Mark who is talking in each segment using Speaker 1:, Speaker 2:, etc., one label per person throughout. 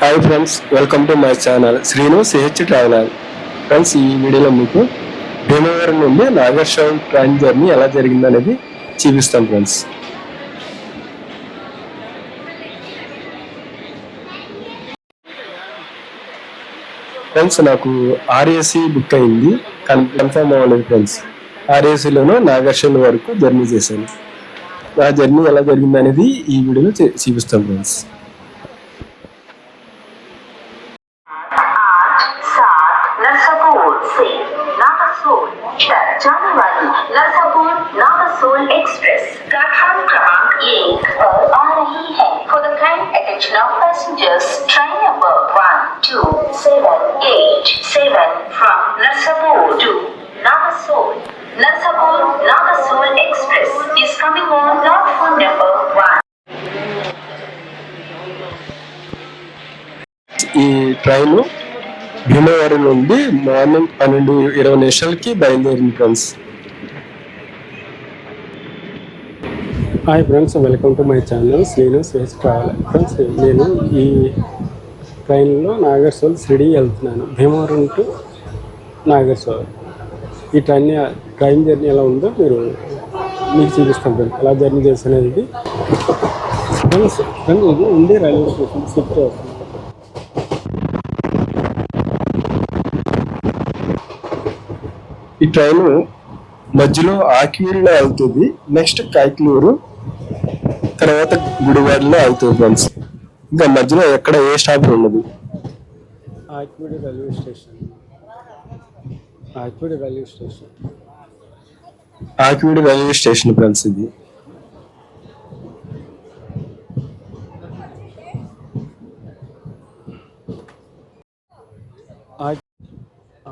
Speaker 1: Hi friends welcome to my channel Sreenu CH traveller friends ఈ వీడియోలో మీకు భీమవరం నుండి నాగేశ్వరం ట్రైన్ జర్నీ ఎలా జరిగిందనేది చూపిస్తాం ఫ్రెండ్స్ ఫ్రెండ్స్ నాకు ఆర్ఏసీ బుక్ అయింది. కన్ఫర్మ్ అవ్వలేదు ఫ్రెండ్స్ ఆర్ఏసీలోనూ నాగేశ్వరం వరకు జర్నీ చేశాను. నా జర్నీ ఎలా జరిగింది అనేది ఈ వీడియోలో చూపిస్తాం friends
Speaker 2: stage of passengers train number 1278 from Narsapur to Nagasol. Narsapur Nagasol Express is coming on platform number 1.
Speaker 1: ఈ ట్రైన్ భీమవరం నుండి మార్నింగ్ పన్నెండు ఇరవై నిమిషాలకి బయలుదేరింది friends hi friends welcome to my channel Sreenu స్వేస్ travel friends నేను ఈ ట్రైన్లో నాగర్సోల్ షిరిడి వెళ్తున్నాను. భీమవరం టు నాగర్సోల్ ఈ ట్రైన్ ట్రైన్ జర్నీ ఎలా ఉందో మీరు మీకు చూపిస్తాం ఫ్రెండ్స్ ఎలా జర్నీ చేస్తున్నది ఫ్రెండ్స్ ఫ్రెండ్స్ ఇది ఉండి రైల్వే స్టేషన్ షిఫ్ట్ అవుతుంది ఈ ట్రైన్ మధ్యలో ఆకివీడులో వెళ్తుంది నెక్స్ట్ కైక్లూరు తర్వాత గుడివాడలో వెళ్తుంది ఫ్రెండ్స్. ఇంకా మధ్యలో ఎక్కడ ఏ స్టాప్ ఉండదు. Akividu railway station. Akividu railway station. Akividu railway station friends ఇది.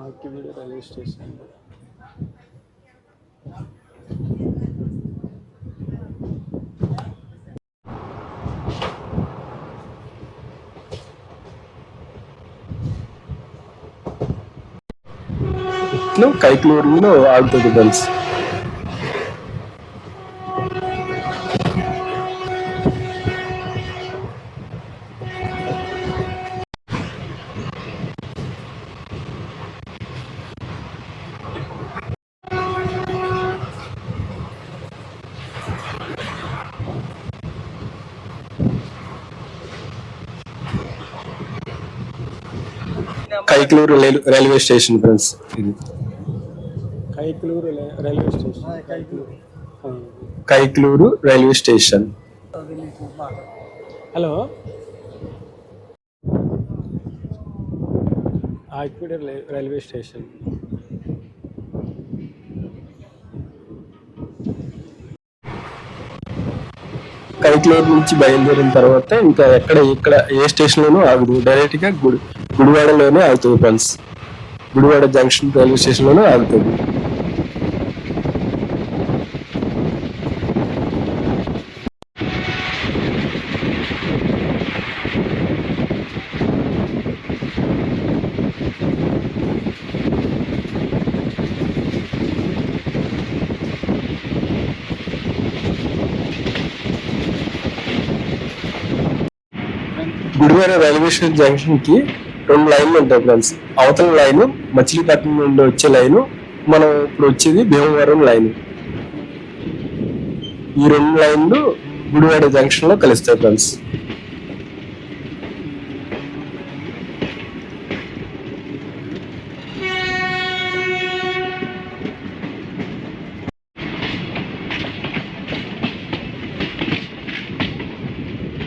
Speaker 1: Akividu railway station. లో కైక్లూరులో ఆగుతుంది friends Kaikaluru rail- railway station friends. ఇది.
Speaker 3: Kaikaluru railway station. Kaikaluru.
Speaker 1: Railway station.
Speaker 3: Hello. Akividu railway station.
Speaker 1: Kaikaluru నుంచి బయలుదేరిన తర్వాత ఇంకా ఎక్కడ ఇక్కడ ఏ స్టేషన్ లోనూ ఆగదు. డైరెక్ట్గా గుడి గుడివాడలోనే ఆగుతుంది ఫ్రెండ్స్ గుడివాడ జంక్షన్ రైల్వే స్టేషన్లోనే ఆగుతుంది. గుడివాడ రైల్వే స్టేషన్ జంక్షన్కి రెండు లైన్లు ఉంటాయి ఫ్రెండ్స్ అవతల లైన్ మచిలీపట్నం నుండి వచ్చే లైన్ మనం ఇప్పుడు వచ్చేది భీమవరం లైన్. ఈ రెండు లైన్లు గుడివాడ జంక్షన్లో కలుస్తాయి ఫ్రెండ్స్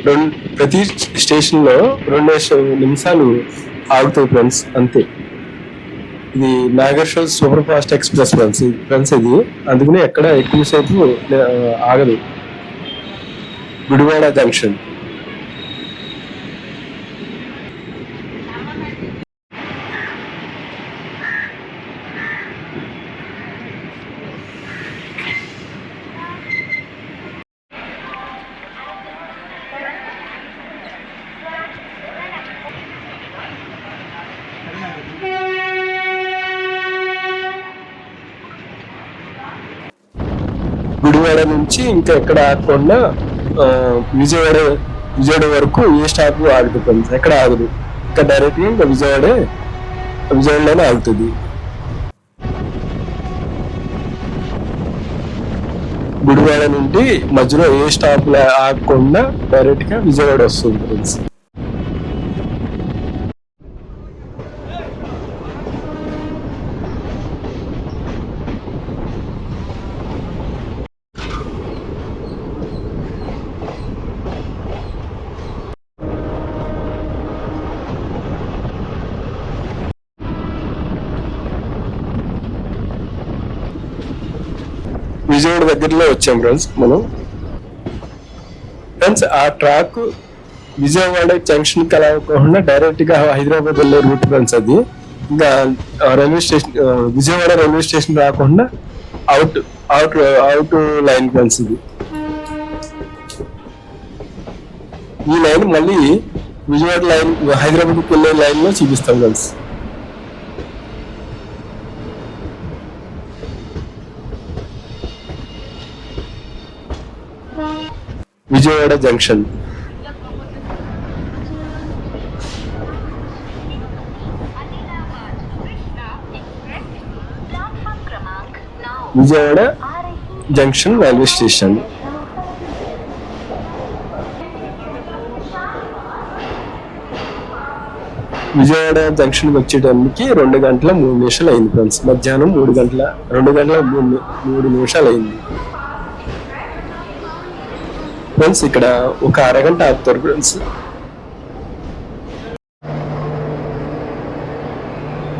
Speaker 1: రెండు ప్రతి స్టేషన్లో రెండు నిమిషాలు ఆగుతాయి ఫ్రెండ్స్ అంతే. ఇది Nageshwar super fast express friends friends ఇది. అందుకని ఎక్కడ ఎక్కువసేపు ఆగదు. గుడివాడ జంక్షన్. విజయవాడ నుంచి ఇంకా ఎక్కడ ఆగకుండా విజయవాడ విజయవాడ వరకు ఏ స్టాప్ ఆగుతుంది ఫ్రెండ్స్ ఎక్కడ ఆగదు. ఇంకా డైరెక్ట్గా ఇంకా విజయవాడే విజయవాడలోనే ఆగుతుంది. గుడివాడ నుండి మధ్యలో ఏ స్టాప్ ఆగకుండా డైరెక్ట్గా విజయవాడ వస్తుంది ఫ్రెండ్స్ రోడ్ దగ్గరలో వచ్చాం ఫ్రెండ్స్ మనం. ఫ్రెండ్స్ ఆ ట్రాక్ విజయవాడ జంక్షన్కి అలా కాకుండా డైరెక్ట్గా హైదరాబాద్ వెళ్ళే రూట్ ఫ్రెండ్స్ అది. ఇంకా railway station Vijayawada railway station రాకుండా out out out line friends ఇది. ఈ లైన్ మళ్ళీ విజయవాడ లైన్ హైదరాబాద్కి వెళ్ళే లైన్లో చూపిస్తాం friends Vijayawada junction. Vijayawada junction railway station. Vijayawada జంక్షన్కి వచ్చేటానికి రెండు గంటల మూడు నిమిషాలు అయింది ఫ్రెండ్స్. మధ్యాహ్నం మూడు గంటల రెండు గంటల మూడు నిమిషాలు అయింది. ఫ్రెండ్స్ ఇక్కడ ఒక అరగంట ఆపుతారు ఫ్రెండ్స్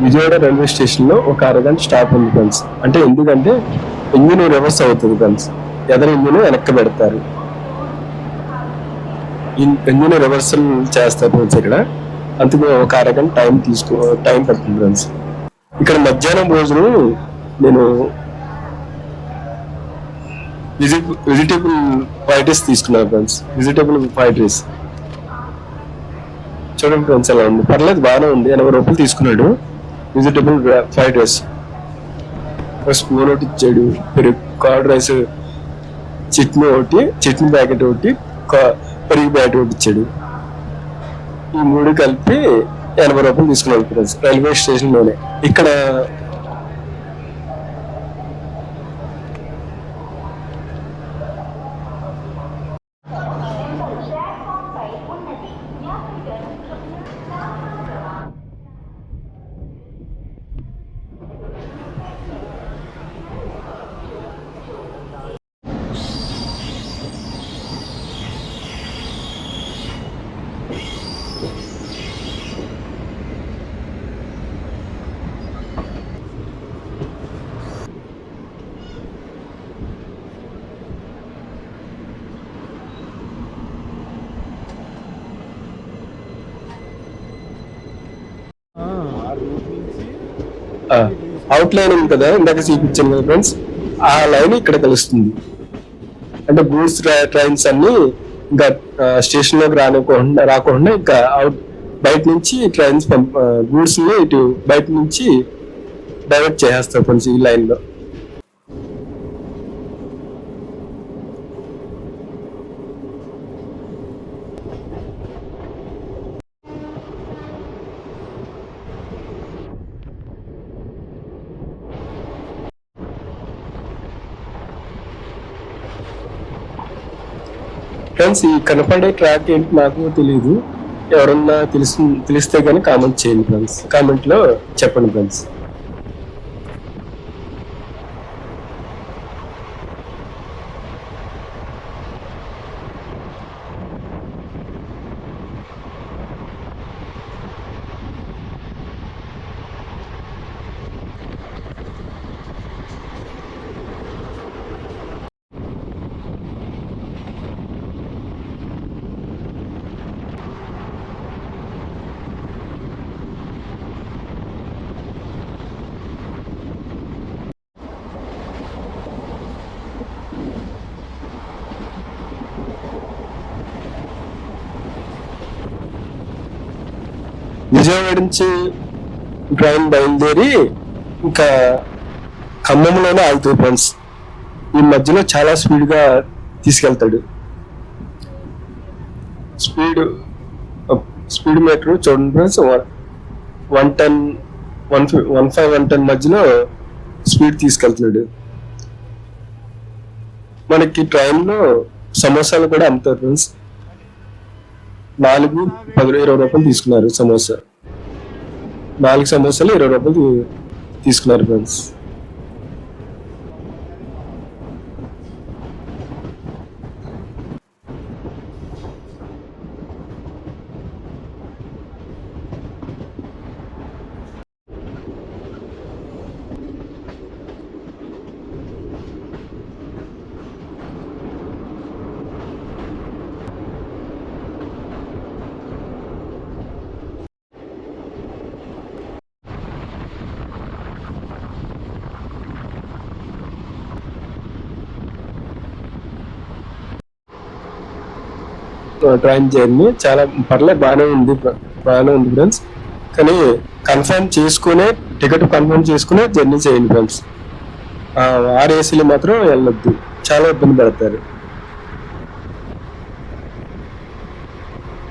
Speaker 1: విజయవాడ రైల్వే స్టేషన్లో ఒక అరగంట స్టాప్ ఉంది ఫ్రెండ్స్ అంటే ఎందుకంటే ఇంజిన్ రివర్స్ అవుతుంది ఫ్రెండ్స్ ఎదరు ఇంజిన్ వెనక్కి పెడతారు. ఇంజిన్ రివర్సల్ చేస్తారు ఫ్రెండ్స్ ఇక్కడ. అందుకు ఒక అరగంట టైం తీసుకో టైం పడుతుంది ఫ్రెండ్స్ ఇక్కడ మధ్యాహ్నం రోజును నేను వెజిటేబుల్ ఫ్రైడ్ రైస్ తీసుకున్నాను ఫ్రెండ్స్ వెజిటేబుల్ ఫ్రైడ్ రైస్ చూడండి ఫ్రెండ్స్ ఎలా ఉంది. పర్లేదు బాగానే ఉంది. ఎనభై రూపాయలు తీసుకున్నాడు. వెజిటేబుల్ ఫ్రైడ్ రైస్ స్పూన్ ఒకటి ఇచ్చాడు. పెరుగు కర్డ్ రైస్ చట్నీ ఒకటి చట్నీ ప్యాకెట్ ఒకటి పెరుగు ప్యాకెట్ ఒకటి ఇచ్చాడు. ఈ మూడు కలిపి ఎనభై రూపాయలు తీసుకున్నాడు ఫ్రెండ్స్ రైల్వే స్టేషన్లోనే. ఇక్కడ అవుట్ లైన్ ఉంది కదా ఇందాక చూపించాను కదా ఫ్రెండ్స్ ఆ లైన్ ఇక్కడ కలుస్తుంది అంటే గూడ్స్ ట్రైన్స్ అన్ని ఇంకా స్టేషన్లోకి రానివ్వకుండా రాకుండా ఇంకా అవుట్ బయట నుంచి ట్రైన్స్ గూడ్స్ని ఇటు బయట నుంచి డైవర్ట్ చేసేస్తారు ఫ్రెండ్స్ ఈ లైన్లో. ఫ్రెండ్స్ ఈ కనపడే ట్రాక్ ఏంటి నాకు తెలియదు ఎవరన్నా తెలుసు తెలిస్తే కానీ కామెంట్ చేయండి ఫ్రెండ్స్ కామెంట్లో చెప్పండి ఫ్రెండ్స్ విజయవాడ నుంచి ట్రైన్ బయలుదేరి ఇంకా ఖమ్మంలోనే ఆగుతుంది ఫ్రెండ్స్. ఈ మధ్యలో చాలా స్పీడ్గా తీసుకెళ్తాడు. స్పీడ్ స్పీడ్ మీటర్ చూడండి friends one ten one one five one ten మధ్యలో స్పీడ్ తీసుకెళ్తున్నాడు. మనకి ట్రైన్లో సమోసాలు కూడా అమ్ముతారు ఫ్రెండ్స్. నాలుగు పది ఇరవై రూపాయలు తీసుకున్నారు సమోసా. నాలుగు సమోసాలు ఇరవై రూపాయలు తీసుకున్నారు ఫ్రెండ్స్. ట్రైన్ జర్నీ చాలా పర్లేదు బాగానే ఉంది బాగానే ఉంది ఫ్రెండ్స్ కానీ కన్ఫర్మ్ చేసుకునే టికెట్ కన్ఫర్మ్ చేసుకునే జర్నీ చేయండి ఫ్రెండ్స్ ఆరు ఏసీలు మాత్రం వెళ్ళొద్దు. చాలా ఇబ్బంది పడతారు.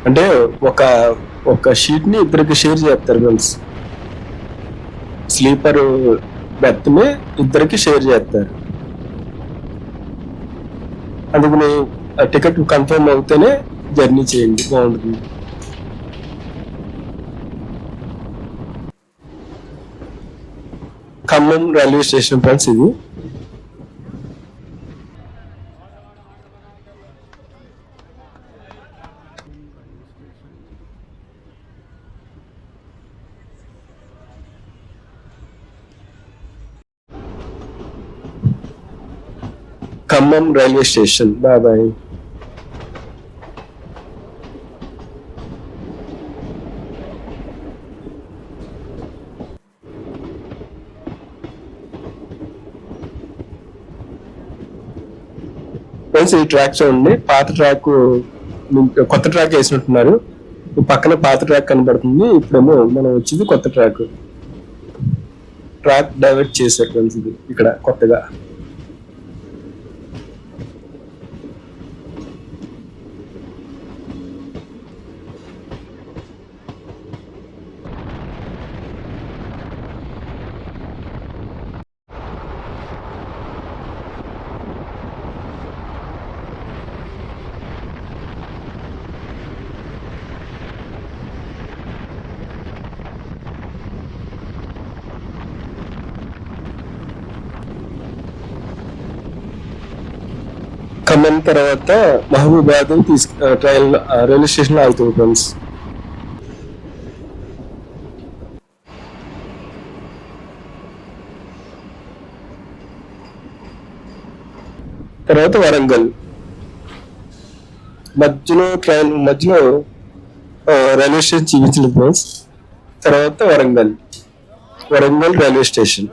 Speaker 1: అంటే ఒక ఒక షీట్ని ఇద్దరికి షేర్ చేస్తారు ఫ్రెండ్స్ స్లీపర్ బెర్త్ని ఇద్దరికి షేర్ చేస్తారు. అందుకని టికెట్ కన్ఫర్మ్ అవుతేనే జర్నీ చేయండి. బాగుంటుంది. ఖమ్మం రైల్వే స్టేషన్ ఫ్రెండ్స్ ఇది. Khammam railway station. Bye bye. Friends ఈ ట్రాక్ చూడండి. పాత ట్రాక్ కొత్త ట్రాక్ వేసినట్టున్నారు. పక్కన పాత ట్రాక్ కనబడుతుంది. ఇప్పుడేమో మనం వచ్చేది కొత్త ట్రాక్ ట్రాక్ డైవర్ట్ చేశారు ఫ్రెండ్స్ ఇది ఇక్కడ కొత్తగా. ఖమ్మం తర్వాత మహబూబాద్ తీసుకు ట్రైన్ రైల్వే స్టేషన్లో ఆగుతుంది ఫ్రెండ్స్ తర్వాత వరంగల్. మధ్యలో ట్రైన్ మధ్యలో ఆ, రైల్వే స్టేషన్ చూపించలేదు ఫ్రెండ్స్ తర్వాత Warangal. Warangal railway station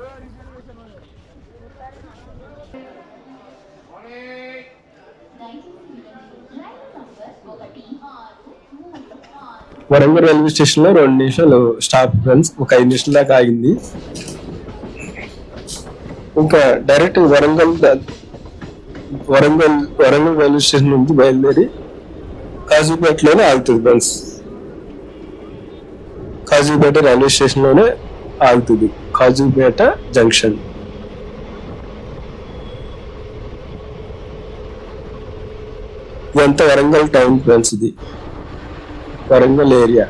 Speaker 1: Warangal railway స్టేషన్లో రెండు నిమిషాలు స్టాప్ ఫ్రెండ్స్ ఒక ఐదు నిమిషాల దాకా ఆగింది. ఇంకా direct Warangal Warangal Warangal railway station నుంచి బయలుదేరి కాజీపేటలోనే ఆగుతుంది ఫ్రెండ్స్. కాజీపేట రైల్వే స్టేషన్లోనే ఆగుతుంది. కాజీపేట జంక్షన్. ఇదంతా వరంగల్ టౌన్ ఫ్రెండ్స్ ఇది. Warangal area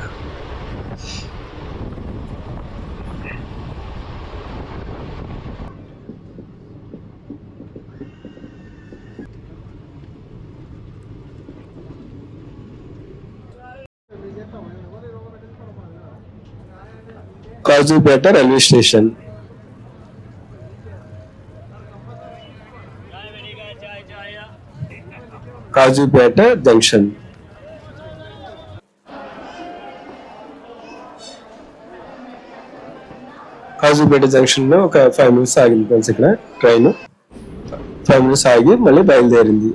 Speaker 1: Kazipet railway station Kazipet junction Kazipet జంక్షన్లో ఒక ఫైవ్ మినిట్స్ ఆగింది ఫ్రెండ్స్ ఇక్కడ ట్రైన్ ఫైవ్ మినిట్స్ ఆగి మళ్ళీ బయలుదేరింది.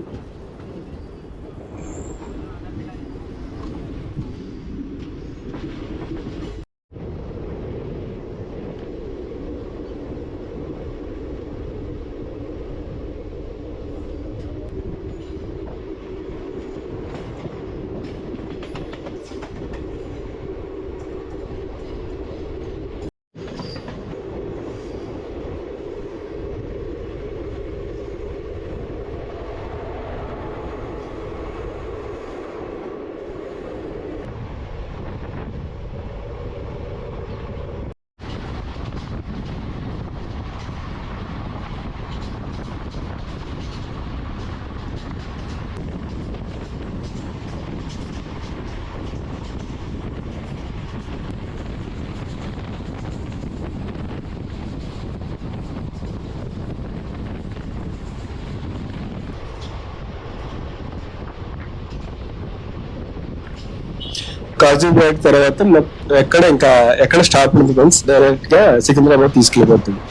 Speaker 1: కాజీపేట తర్వాత ఎక్కడ ఇంకా ఎక్కడ స్టాప్ ఉంది ఫ్రెండ్స్? డైరెక్ట్గా సికింద్రాబాద్ తీసుకెళ్ళిపోతుంది.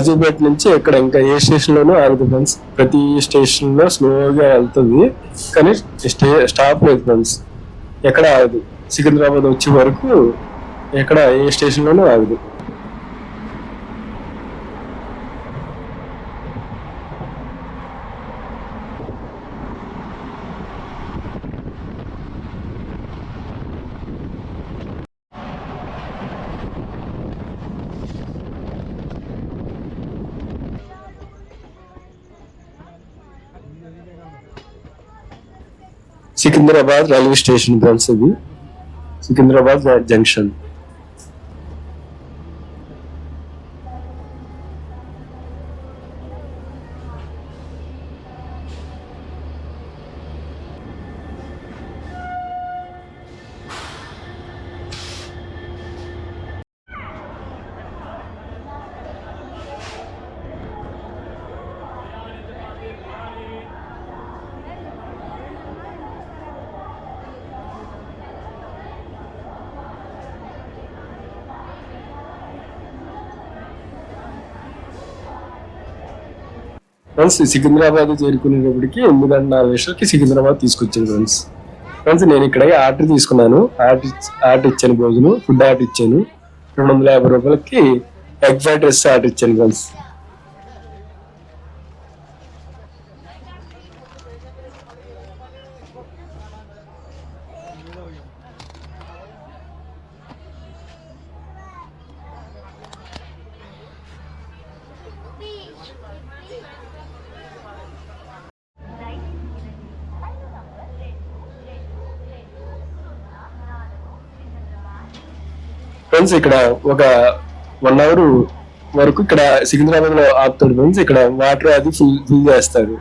Speaker 1: హాజీపేట నుంచి ఇక్కడ ఇంకా ఏ స్టేషన్ లోనూ ఆగదు ఫ్రెండ్స్ ప్రతి స్టేషన్లో స్లోగా వెళ్తుంది. కానీ స్టే స్టాప్ లేదు ఫ్రెండ్స్ ఎక్కడ ఆగదు. సికింద్రాబాద్ వచ్చే వరకు ఎక్కడ ఏ స్టేషన్ లోనూ ఆగదు సికింద్రాబాద్ రైల్వే స్టేషన్ ఫ్రెండ్స్ ఇది సికింద్రాబాద్ జంక్షన్ ఫ్రెండ్స్ సికింద్రాబాద్ చేరుకునేటప్పటికి ఎనిమిది గంటల నాలుగు నిమిషాలకి సికింద్రాబాద్ తీసుకొచ్చాను ఫ్రెండ్స్. ఫ్రెండ్స్ నేను ఇక్కడ ఆర్డర్ తీసుకున్నాను. ఆర్డర్ ఆర్డర్ ఇచ్చాను భోజనం ఫుడ్ ఆర్డర్ ఇచ్చాను. రెండు వందల యాభై రూపాయలకి ఎగ్ ఫ్రైడ్ రైస్ ఆర్డర్ ఇచ్చాను ఫ్రెండ్స్. ఫ్రెండ్స్ ఇక్కడ ఒక వన్ అవర్ వరకు ఇక్కడ సికింద్రాబాద్లో ఆపుతాడు ఫ్రెండ్స్ ఇక్కడ వాటర్ అది ఫుల్ ఫిల్ చేస్తాడు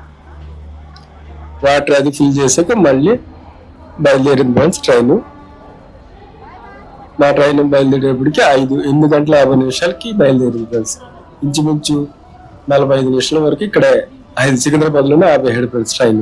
Speaker 1: వాటర్ అది ఫిల్ చేసాక మళ్ళీ బయలుదేరింది ఫ్రెండ్స్ ట్రైన్ మా ట్రైన్ బయలుదేరేటప్పటికి ఐదు ఎనిమిది గంటల యాభై నిమిషాలకి బయలుదేరింది ఫ్రెండ్స్ ఇంచుమించు నలభై ఐదు నిమిషాల వరకు ఇక్కడ ఐదు సికింద్రాబాద్లోనే ఆపేసాడు ఫ్రెండ్స్ ట్రైన్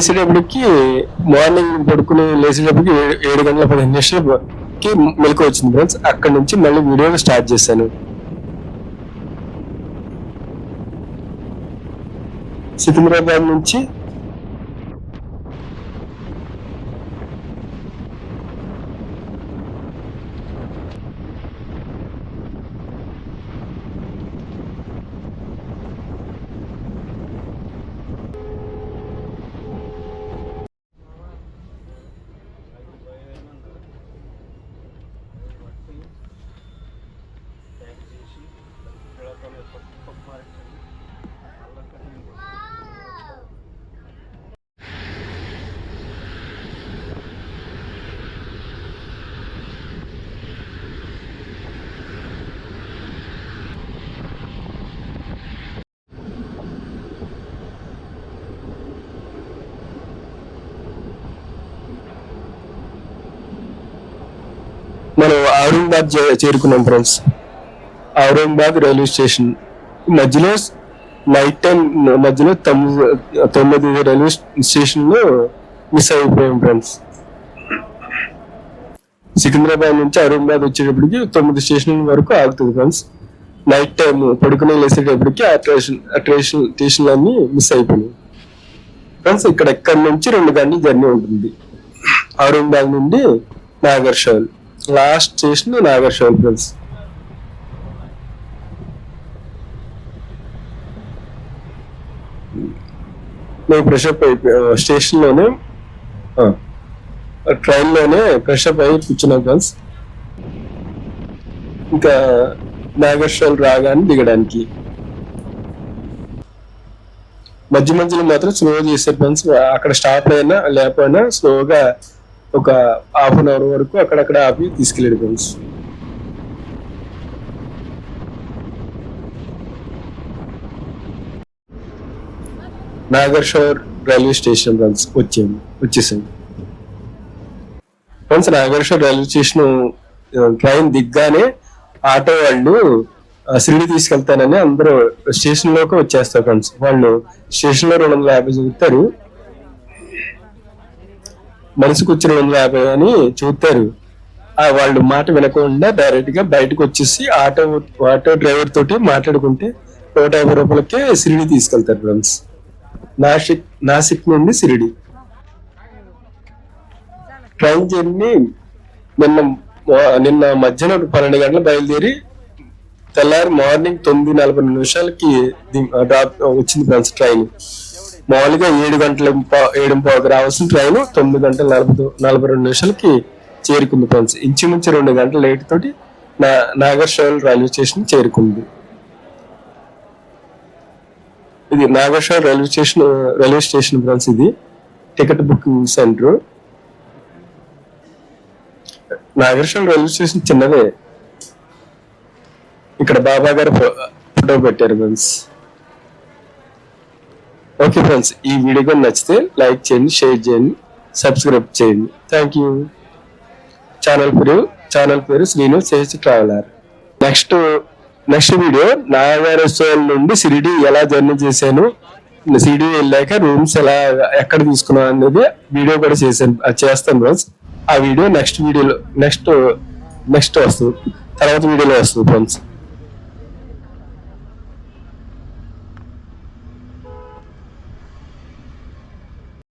Speaker 1: లేచేటప్పటికి మార్నింగ్ పడుకుని లేచేటప్పటికి ఏడు గంటల పదిహేను నిమిషాలకి మెలకు వచ్చింది ఫ్రెండ్స్ అక్కడ నుంచి మళ్ళీ వీడియో స్టార్ట్ చేశాను. సికింద్రాబాద్ నుంచి మనం ఔరంగాబాద్ చే- చేరుకున్నాం ఫ్రెండ్స్ ఔరంగాబాద్ రైల్వే స్టేషన్. మధ్యలో నైట్ టైం మధ్యలో తొమ్మిది తొమ్మిది రైల్వే స్టేషన్లో మిస్ అయిపోయాం ఫ్రెండ్స్ సికింద్రాబాద్ నుంచి ఔరంగాబాద్ వచ్చేటప్పటికి తొమ్మిది స్టేషన్ వరకు ఆగుతుంది ఫ్రెండ్స్ నైట్ టైం పడుకుని లేసేటప్పటికి ఆ ట్రేషన్ ఆ స్టేషన్ స్టేషన్లన్నీ అన్ని మిస్ అయిపోయినాయి. ఫ్రెండ్స్ ఇక్కడ ఎక్కడి నుంచి రెండు గంటల జర్నీ ఉంటుంది. ఔరంగాబాద్ నుండి Nagarsol last station Nagarsol friends. మేము ఫ్రెష్ అప్ అయిపోయి స్టేషన్లోనే ట్రైన్లోనే ఫ్రెష్ అప్ కూర్చున్నాం ఫ్రెండ్స్. ఇంకా నాగర్షోల్ రాగానే దిగడానికి. మధ్య మధ్యలో మాత్రం స్లో చేసే ఫ్రెండ్స్. అక్కడ స్టాప్ అయినా లేకపోయినా స్లోగా ఒక హాఫ్ అన్ అవర్ వరకు అక్కడక్కడ ఆపి తీసుకెళ్ళాడు friends Nagarsol railway station friends వచ్చాము వచ్చేసాము. Friends Nagarsol railway station train దిగ్గానే auto వాళ్ళు సిరిడి తీసుకెళ్తానని అందరూ స్టేషన్లోకి వచ్చేస్తారు ఫ్రెండ్స్. వాళ్ళు స్టేషన్లో రెండు వందల యాభై చూపుతారు మనిషికి వచ్చి రెండు యాభై అని చూస్తారు ఆ వాళ్ళు మాట వినకుండా డైరెక్ట్గా బయటకు వచ్చేసి ఆటో ఆటో డ్రైవర్ తోటి మాట్లాడుకుంటే నూట యాభై రూపాయలకే సిరిడి తీసుకెళ్తారు ఫ్రెండ్స్. నాసిక్ నాసిక్ నుండి షిరిడి ట్రైన్ జర్నీ నిన్న నిన్న మధ్యాహ్నం పన్నెండు గంటలు బయలుదేరి తెల్లారి మార్నింగ్ తొమ్మిది నలభై నిమిషాలకి డ్రాప్ వచ్చింది ఫ్రెండ్స్ ట్రైన్. మామూలుగా ఏడు గంటల పా- ఏడు పావుకి రావాల్సిన ట్రైన్ తొమ్మిది గంటల నలభై నలభై రెండు నిమిషాలకి చేరుకుంది ఫ్రెండ్స్ ఇంచుమించు రెండు గంటల లేట్ తోటి నా నాగర్షోల్ రైల్వే స్టేషన్ చేరుకుంది. ఇది Nagarsol railway station railway station friends ఇది ticket booking centre. Nagarsol railway station చిన్నదే. ఇక్కడ బాబా గారు ఫో- ఫోటో పెట్టారు ఫ్రెండ్స్ ఓకే ఫ్రెండ్స్ ఈ వీడియో కానీ నచ్చితే లైక్ చేయండి షేర్ చేయండి సబ్స్క్రైబ్ చేయండి. థ్యాంక్ యూ ఛానల్ పేరు ఛానల్ పేరు Srinu sage traveller next next video Nagareshwaram నుండి సిరిడి ఎలా జర్నీ చేశాను? సిరిడి వెళ్ళాక రూమ్స్ ఎలా ఎక్కడ తీసుకున్నాను అనేది వీడియో కూడా చేశాను అది చేస్తాను ఫ్రెండ్స్ ఆ వీడియో నెక్స్ట్ వీడియోలో నెక్స్ట్ నెక్స్ట్ వస్తుంది. తర్వాత వీడియోలో వస్తుంది ఫ్రెండ్స్